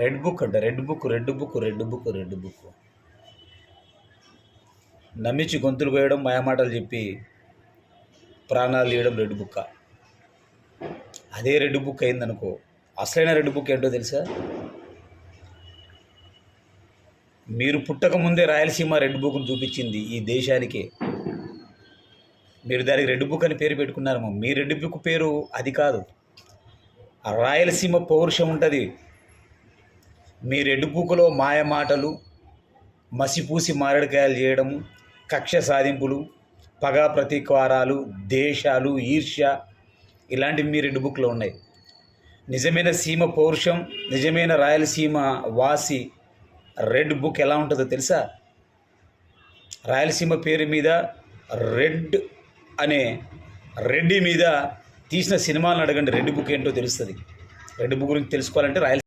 Red book అంట red book red book red book red book నమ్మించి గొంతులు కోయడం మాయమాటలు చెప్పి ప్రాణాలు తీయడం రెడ్ బుక్క అదే రెడ్ బుక్ అయిందనుకో అసలైన రెడ్ బుక్ ఏంటో తెలుసా? మీరు పుట్టక ముందే రాయలసీమ రెడ్ బుక్ను చూపించింది ఈ దేశానికే. మీరు దానికి రెడ్ బుక్ అని పేరు పెట్టుకున్నారమ్మా మీ రెడ్ బుక్ పేరు అది కాదు. ఆ రాయలసీమ పౌరుషం ఉంటుంది. మీ రెడ్ బుక్లో మసిపూసి మారడికాయలు చేయడము కక్ష సాధింపులు పగా ప్రతీకారాలు దేశాలు ఈర్ష్య ఇలాంటివి మీ రెండు బుక్లో ఉన్నాయి. నిజమైన సీమ పౌరుషం నిజమైన రాయలసీమ వాసి రెడ్ బుక్ ఎలా ఉంటుందో తెలుసా? రాయలసీమ పేరు మీద రెడ్ అనే రెడ్డి మీద తీసిన సినిమాలను అడగండి. రెడ్ బుక్ ఏంటో తెలుస్తుంది. రెడ్ బుక్ గురించి తెలుసుకోవాలంటే రాయల